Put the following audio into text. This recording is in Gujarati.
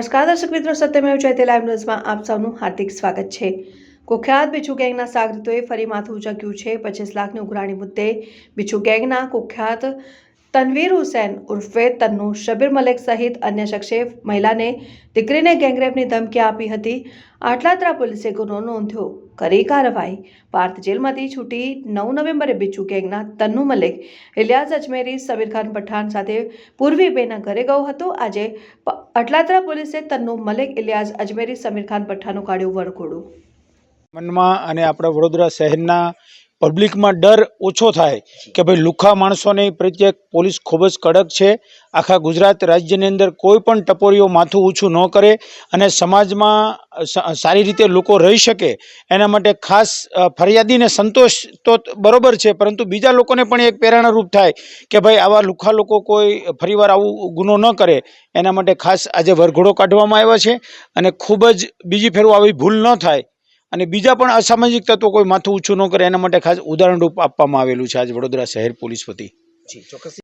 નમસ્કાર દર્શક મિત્રો સત્યમેવ જયતે લાઈવ ન્યૂઝમાં આપ સૌનું હાર્દિક સ્વાગત છે. કુખ્યાત બિચ્છુ ગેંગના સાગરીતોએ ફરી માથું ઊંચક્યું છે. પચીસ લાખની ઉઘરાણી મુદ્દે બિચ્છુ ગેંગના કુખ્યાત તનવીર હુસૈન ઉર્ફે તન્નુ, શબીર મલેક સહિત અન્ય શખ્સે મહિલાને, દીકરીને ગેંગરેપની ધમકી આપી હતી. આટલાદરા પોલીસે ગુનો નોંધ્યો. કરી કાર્યવાહી. ભારત જેલમાંથી છૂટી નવ નવેમ્બરે બીચું ગેંગના તન્નુ મલેક, ઇલિયાસ અજમેરી સમીર ખાન પઠાણ સાથે પૂર્વી બેના ઘરે ગયો હતો. આજે અટલાદરા પોલીસે તન્નુ મલેક, ઇલિયાસ અજમેરી સમીર ખાન પઠાણનું કાઢ્યું વરઘોડું. મનમાં અને આપણા વડોદરા શહેરના પબ્લિકમાં ડર ઓછો થાય કે ભાઈ લુખા માણસોને પ્રત્યે પોલીસ ખૂબ જ કડક છે. આખા ગુજરાત રાજ્યની અંદર કોઈ પણ ટપોરીઓ માથું ઊંચું ન કરે અને સમાજમાં સારી રીતે લોકો રહી શકે એના માટે ખાસ ફરિયાદીને સંતોષ તો બરોબર છે, પરંતુ બીજા લોકોને પણ એક પ્રેરણારૂપ થાય કે ભાઈ આવા લુખ્ખા લોકો કોઈ ફરીવાર આવું ગુનો ન કરે એના માટે ખાસ આજે વરઘોડો કાઢવામાં આવ્યો છે અને ખૂબ જ બીજી ફેરું આવી ભૂલ ન થાય અને બીજા પણ અસામાજિક તત્વો કોઈ માથું ઊંચું ન કરે, એના માટે ખાસ ઉદાહરણરૂપ આપવામાં આવેલું છે આજ વડોદરા શહેર પોલીસ વતી. ચોક્કસ.